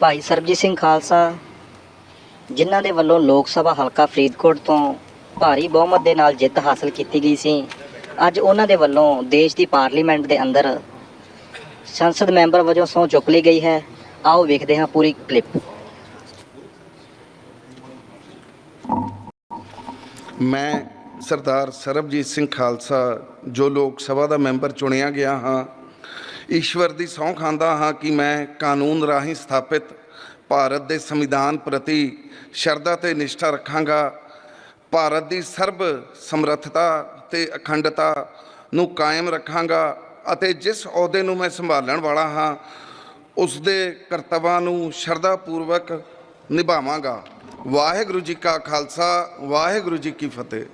ਭਾਈ ਸਰਬਜੀਤ ਸਿੰਘ ਖਾਲਸਾ, ਜਿਨ੍ਹਾਂ ਦੇ ਵੱਲੋਂ ਲੋਕ ਸਭਾ ਹਲਕਾ ਫਰੀਦਕੋਟ ਤੋਂ ਭਾਰੀ ਬਹੁਮਤ ਦੇ ਨਾਲ ਜਿੱਤ ਹਾਸਲ ਕੀਤੀ ਗਈ ਸੀ। ਅੱਜ ਉਹਨਾਂ ਦੇ ਵੱਲੋਂ ਦੇਸ਼ ਦੀ ਪਾਰਲੀਮੈਂਟ ਦੇ ਅੰਦਰ ਸੰਸਦ ਮੈਂਬਰ ਵਜੋਂ ਸਹੁੰ ਚੁੱਕ ਲਈ ਗਈ ਹੈ। ਆਓ ਵੇਖਦੇ ਹਾਂ ਪੂਰੀ ਕਲਿੱਪ। ਮੈਂ ਸਰਦਾਰ ਸਰਬਜੀਤ ਸਿੰਘ ਖਾਲਸਾ, ਜੋ ਲੋਕ ਸਭਾ ਦਾ ਮੈਂਬਰ ਚੁਣਿਆ ਗਿਆ ਹਾਂ ਈਸ਼ਵਰ ਦੀ ਸਹੁੰ ਖਾਂਦਾ ਹਾਂ ਕਿ ਮੈਂ ਕਾਨੂੰਨ ਰਾਹੀਂ ਸਥਾਪਿਤ ਭਾਰਤ ਦੇ ਸੰਵਿਧਾਨ ਪ੍ਰਤੀ ਸ਼ਰਧਾ ਤੇ ਨਿਸ਼ਠਾ ਰੱਖਾਂਗਾ। ਭਾਰਤ ਦੀ ਸਰਬ ਸਮਰੱਥਤਾ ਤੇ ਅਖੰਡਤਾ ਨੂੰ ਕਾਇਮ ਰੱਖਾਂਗਾ ਅਤੇ ਜਿਸ ਅਹੁਦੇ ਨੂੰ ਮੈਂ ਸੰਭਾਲਣ ਵਾਲਾ ਹਾਂ, ਉਸ ਦੇ ਕਰਤੱਵਾਂ ਨੂੰ ਸ਼ਰਧਾ ਪੂਰਵਕ ਨਿਭਾਵਾਂਗਾ। ਵਾਹਿਗੁਰੂ ਜੀ ਕਾ ਖਾਲਸਾ, ਵਾਹਿਗੁਰੂ ਜੀ ਕੀ ਫਤਿਹ।